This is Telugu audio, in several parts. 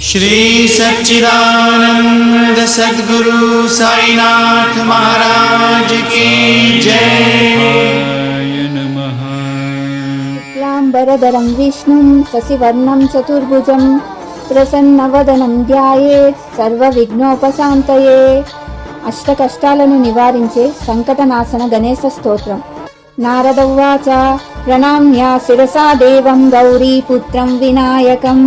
श्री सच्चिदानंद सद्गुरु साईनाथ महाराज की जय नमः शुक्लाम्बरधरं विष्णुं शशिवर्णं चतुर्भुजं ప్రసన్నవదనం ధ్యాయే సర్వవిఘ్నోపశాంతయే అష్టకష్టాలను నివారించే సంకటనాశన గణేశ స్తోత్రం నారద ఉవాచ ప్రణామ్య శిరసా దేవం గౌరీపుత్రం వినాయకం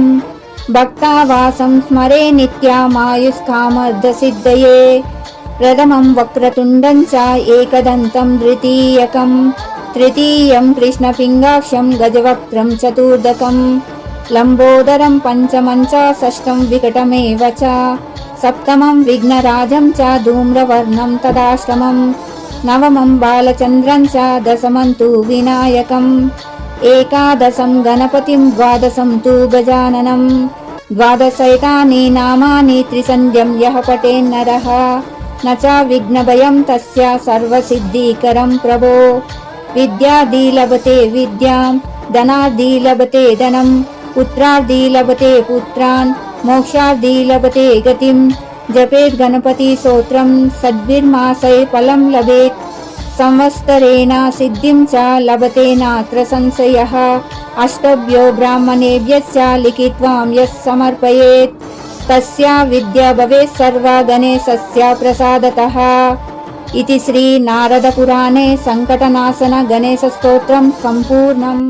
భక్తావాసం స్మరే నిత్యమాయుష్కామర్ధసిద్ధయే. ప్రథమం వక్రతుండం చ ఏకదంతం ద్వితీయకం. తృతీయం కృష్ణపింగాక్షం గజవక్త్రం చతుర్దకం. లంబోదరం పంచమం చ షష్టం వికటమేవ చ. సప్తమం విఘ్నరాజం చ ధూమ్రవర్ణం తదాష్టమం. నవమం బాలచంద్రం చ దశమం తు వినాయకం. ఏకాదశం గణపతిం ద్వాదశం తు గజాననం. द्वादशैतानि नामानि त्रिसन्ध्यं यः पठेन्नरः न च विघ्नभयं तस्य सर्वसिद्धिकरं प्रभो। विद्यादी लभते विद्यां धनार्दी लभते धनम् पुत्रार्दी लभते पुत्रान् मोक्षार्दी लभते गतिम् जपेत् गणपतिस्तोत्रम् लभेत्। संवत्सरेण सिद्धिं च लभते नात्र संशयः अष्टभ्यो ब्राह्मणेभ्यश्च लिखित्वां यः समर्पयेत् तस्या विद्या भवेत् सर्वा गणेशस्य प्रसादतः इति श्रीनारदपुराणे सङ्कटनाशन गणेशस्तोत्रं सम्पूर्णम्